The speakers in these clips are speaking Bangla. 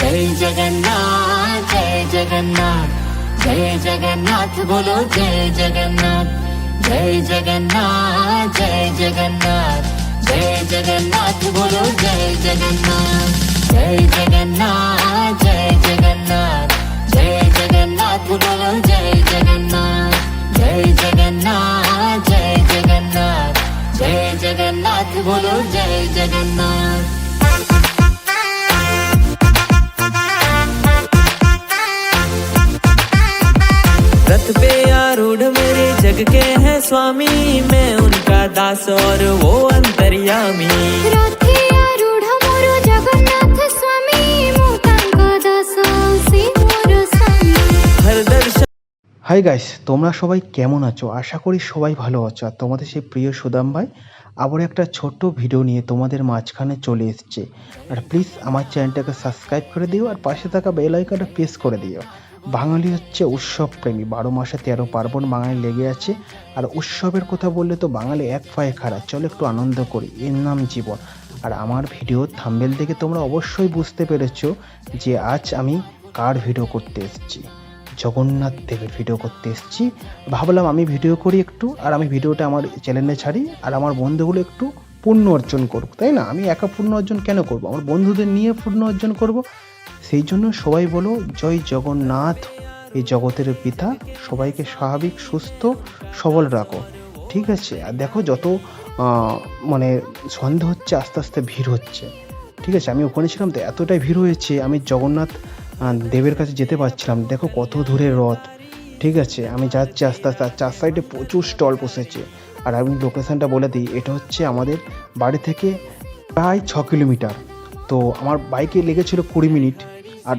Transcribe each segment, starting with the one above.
జై జగన్నాథ్ జై జగన్నాథ్ జై జగన్నాథ్ బోలో జై జగన్నాథ్ జై జగన్నాథ్ జై జగన్నాథ్ జై జగన్నాథ్ బోలో జై జగన్నాథ్ జై జగన్నాథ్ జై జగన్నాథ్. रथ पे आरूढ़ मेरे जग के हैं स्वामी। मैं उनका दास और वो अंतर्यामी। হাই গাইস তোমরা সবাই কেমন আছো? আশা করি সবাই ভালো আছো। আর তোমাদের সেই প্রিয় সুদাম ভাই আবার একটা ছোট্ট ভিডিও নিয়ে তোমাদের মাঝখানে চলে এসছে। আর প্লিজ আমার চ্যানেলটাকে সাবস্ক্রাইব করে দিও আর পাশে থাকা বেল আইকনটা প্রেস করে দিও। বাঙালি হচ্ছে উৎসব প্রেমী বারো মাসে তেরো পার্বণ বাঙালি লেগে আছে। আর উৎসবের কথা বললে তো বাঙালি এক পায়ে খারাপ চলো একটু আনন্দ করি। এর নাম জীবন। আর আমার ভিডিও থাম্বেল দেখে তোমরা অবশ্যই বুঝতে পেরেছ যে আজ আমি কার ভিডিও করতে এসেছি। জগন্নাথ দেবের ভিডিও করতে এসেছি। ভাবলাম আমি ভিডিও করি একটু, আর আমি ভিডিওটা আমার চ্যানেলে ছাড়ি, আর আমার বন্ধুগুলো একটু পূর্ণ অর্জন করুক। তাই না? আমি একা পূর্ণ অর্জন কেন করব? আমার বন্ধুদের নিয়ে পূর্ণ অর্জন করব? সেই জন্য সবাই বলো, জয় জগন্নাথ। এই জগতের পিতা সবাইকে স্বাভাবিক, সুস্থ, সবল রাখো। ঠিক আছে? আর দেখো যত মানে সন্দেহ হচ্ছে, আস্তে আস্তে ভিড় হচ্ছে। ঠিক আছে? আমি ওখানে ছিলাম তো এতটাই ভিড় হয়েছে, আমি জগন্নাথ দেবের কাছে যেতে পারছিলাম। দেখো কত দূরে রথ। ঠিক আছে? আমি যাচ্ছি আস্তে আস্তে, আর চার সাইডে প্রচুর স্টল বসেছে। আর আমি লোকেশনটা বলে দিই, এটা হচ্ছে আমাদের বাড়ি থেকে প্রায় ছ কিলোমিটার। তো আমার বাইকে লেগেছিল কুড়ি মিনিট আর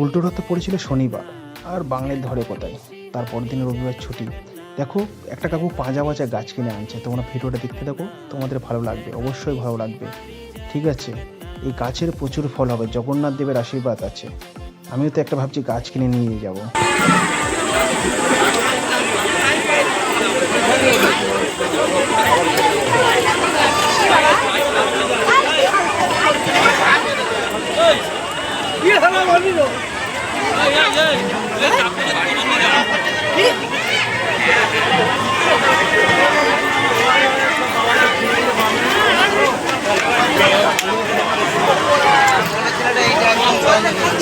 উল্টো রথে পড়েছিল শনিবার। আর বাংলার ধরে কোথায়? তারপর দিন রবিবার ছুটি। দেখো, একটা কাকু পাঁজা বাজা গাছ কিনে আনছে। তোমরা ভিডিওটা দেখতে দেখো তোমাদের ভালো লাগবে, অবশ্যই ভালো লাগবে। ঠিক আছে, এই গাছের প্রচুর ফল হবে, জগন্নাথ দেবের আশীর্বাদ আছে। আমিও তো একটা ভাবছি গাছ কিনে নিয়ে যাব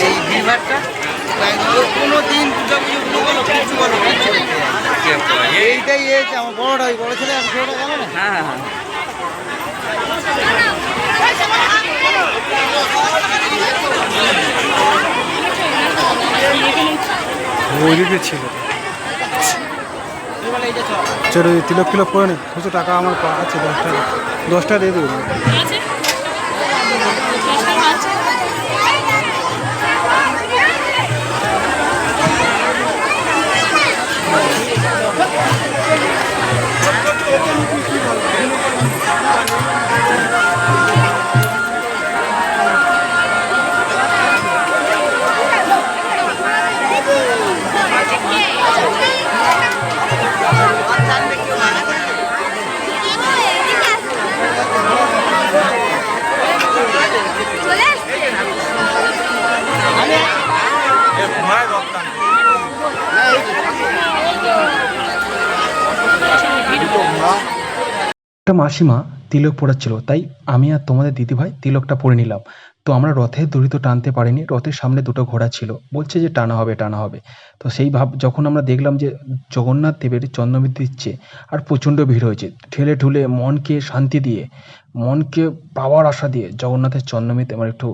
এই ভিড়ভাড়টা কোনো দিন দুর্গা পুজো কিছু বলো এইটাই এসে আমার বড়টা ওই বড় ছেলে আর ছোটটা গেল না হ্যাঁ হ্যাঁ। ওইদিকে ছিল। চলো তিলক কিলক করে নে কিছু টাকা আমার আছে দশ টাকা দশ টাকা দিয়ে দেবো। একটা মাসিমা তিলক পড়াচ্ছিল, তাই আমি আর তোমাদের দিদিভাই তিলকটা পরে নিলাম। তো আমরা রথের দড়ি টানতে পারিনি, রথের সামনে দুটো ঘোড়া ছিল। বলছে যে টানা হবে টানা হবে। তো সেই ভাব, যখন আমরা দেখলাম যে জগন্নাথ দেবের চন্দ্রমিত দিচ্ছে, আর প্রচণ্ড ভিড় হয়েছে, ঠেলে ঠুলে মনকে শান্তি দিয়ে, মনকে পাওয়ার আশা দিয়ে জগন্নাথের চন্দ্রমিত আমার একটু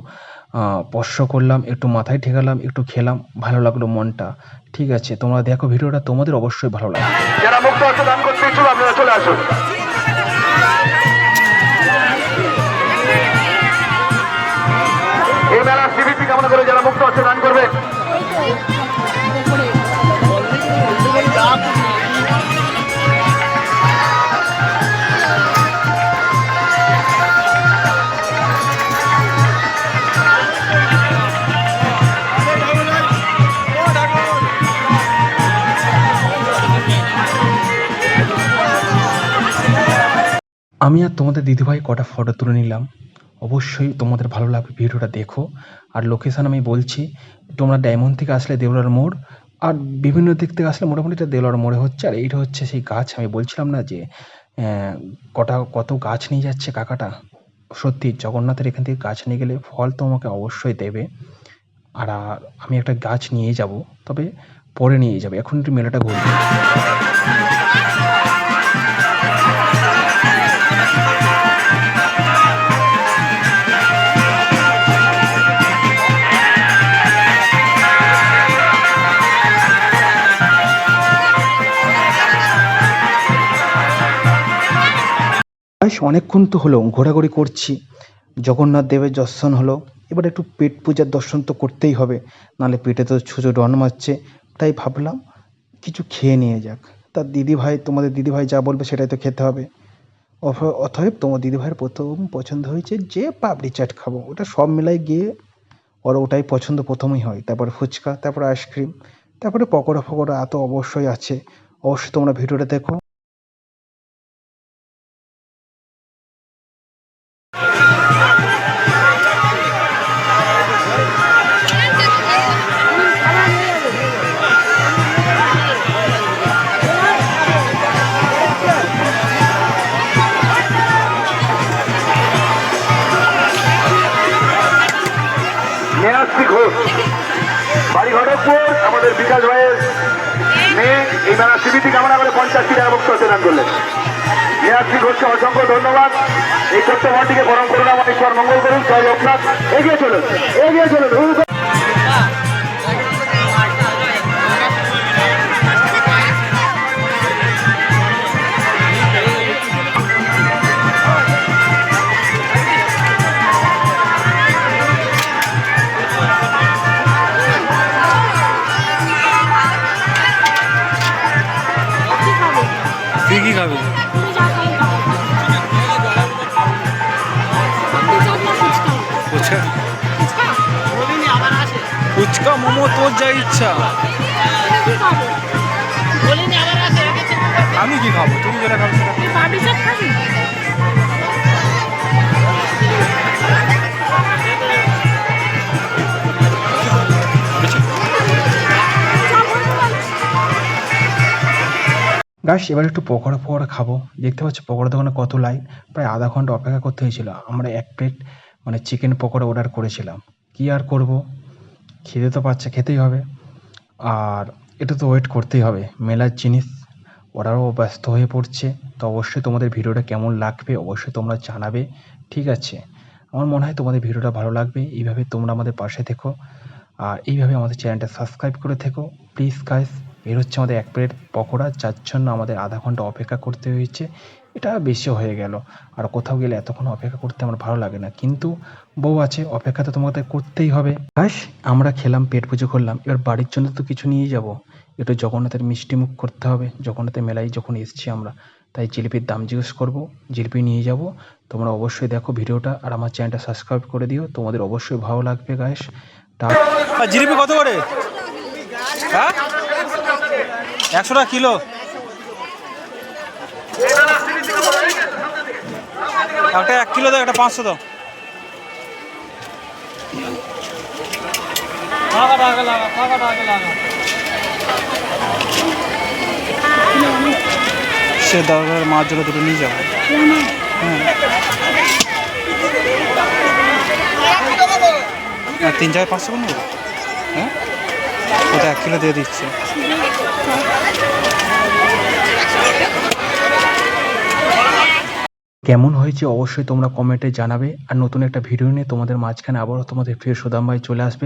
স্পর্শ করলাম, একটু মাথায় ঠেকালাম, একটু খেলাম, ভালো লাগল মনটা। ঠিক আছে, তোমরা দেখো ভিডিওটা, তোমাদের অবশ্যই ভালো লাগবে। যারা মুক্ত দান করতে ইচ্ছুক, আপনারা চলে আসুন। এই মেলার সিবিপি কামনা করে যারা মুক্ত আছে দান করবে। আমি আর তোমাদের দিদিভাই কটা ফটো তুলে নিলাম। অবশ্যই তোমাদের ভালো লাগবে ভিডিওটা দেখো। আর লোকেশান আমি বলছি, তোমরা ডায়মন্ড থেকে আসলে দেউলার মোড়, আর বিভিন্ন দিক থেকে আসলে মোটামুটি এটা দেউলার মোড়ে হচ্ছে। আর এইটা হচ্ছে সেই গাছ। আমি বলছিলাম না যে কটা, কত গাছ নিয়ে যাচ্ছে কাকাটা? সত্যি জগন্নাথের এখান থেকে গাছ নিয়ে গেলে ফল তো আমাকে অবশ্যই দেবে। আর আমি একটা গাছ নিয়ে যাব, তবে পরে নিয়ে যাবে। এখন একটু মেলাটা ঘুরবে। অনেকক্ষণ তো হলো ঘোরাঘুরি করছি। জগন্নাথ দেবের দর্শন হলো। এবার একটু পেট পূজার দর্শন তো করতেই হবে, নাহলে পেটে তো ছুঁচো ডন মারছে। তাই ভাবলাম কিছু খেয়ে নিয়ে যাক। তা দিদি ভাই তোমাদের দিদি ভাই যা বলবে সেটাই তো খেতে হবে। অথ- অতএব তোমার দিদি ভাইয়ের প্রথম পছন্দ হয়েছে যে পাপড়ি চাট খাব। ওটা সব মিলাই গিয়ে ওর ওটাই পছন্দ প্রথমেই হয়। তারপরে ফুচকা, তারপরে আইসক্রিম তারপরে পকোড়া, ফকোড়া এত অবশ্যই আছে। অবশ্যই তোমরা ভিডিওটা দেখো। বিকাশ ভাইয়ের মেয়ে, এই মেলা সিবিটি কামনা করে পঞ্চাশটি টাকা মুক্ত প্রদান দান করলেন। নেহাস্তি ঘোষকে অসংখ্য ধন্যবাদ। এই মনটিকে গরম করুন, আমার ঈশ্বর মঙ্গল করুন সবাই লোকনাথ। এগিয়ে চলুন এগিয়ে চলুন ফুচকা মোমো তোর যা ইচ্ছা। আমি কি খাব? তুমি যেটা খাব সেটা গাছ এবার একটু পকোড়া ফকোড়া খাব। দেখতে পাচ্ছ পকোড়া দোকানে কত লাইন প্রায় আধা ঘণ্টা অপেক্ষা করতে হয়েছিল। আমরা এক প্লেট মানে চিকেন পকোড়া অর্ডার করেছিলাম। কি আর করব? খেতে তো পাচ্ছে, খেতেই হবে। আর এটা তো ওয়েট করতেই হবে। মেলার জিনিস, ওরাও ব্যস্ত হয়ে পড়ছে। তো অবশ্যই তোমাদের ভিডিওটা কেমন লাগবে, অবশ্যই তোমরা জানাবে। ঠিক আছে? আমার মনে হয় তোমাদের ভিডিওটা ভালো লাগবে। এইভাবে তোমরা আমাদের পাশে থেকো। আর এইভাবে আমাদের চ্যানেলটা সাবস্ক্রাইব করে থেকো। প্লিজ গাইস এর হচ্ছে আমাদের এক প্লেট পকোড়া, যার জন্য আমাদের আধা ঘণ্টা অপেক্ষা করতে হয়েছে। এটা বেশি হয়ে গেল। আর কোথাও গেলে এতক্ষণ অপেক্ষা করতে আমার ভালো লাগে না। কিন্তু বউ আছে, অপেক্ষা তো তোমাদের করতেই হবে। ব্যাস আমরা খেলাম, পেট পুজো করলাম। এবার বাড়ির জন্য তো কিছু নিয়ে যাব। একটু জগন্নাথের মিষ্টি মুখ করতে হবে। জগন্নাথের মেলায় যখন এসছি আমরা, তাই জিলিপির দাম জিজ্ঞেস করব। জিলিপি নিয়ে যাব। তোমরা অবশ্যই দেখো ভিডিওটা আর আমার চ্যানেলটা সাবস্ক্রাইব করে দিও। তোমাদের অবশ্যই ভালো লাগবে আর জিলিপি কত করে? হ্যাঁ? একশো টাকা কিলো। একটা এক কিলো দাও একটা পাঁচশো দাও। সে দরকার মাছ জন্য দুটো নিয়ে যাব। হ্যাঁ। তিন চার পাঁচশো করে হ্যাঁ? ওটা এক কিলো দিয়ে দিচ্ছে। কেমন হয়েছে অবশ্যই তোমরা কমেন্টে জানাবে। আর নতুন একটা ভিডিও নিয়ে তোমাদের মাঝখানে আবারও তোমাদের প্রিয় সুদাম ভাই চলে আসবে।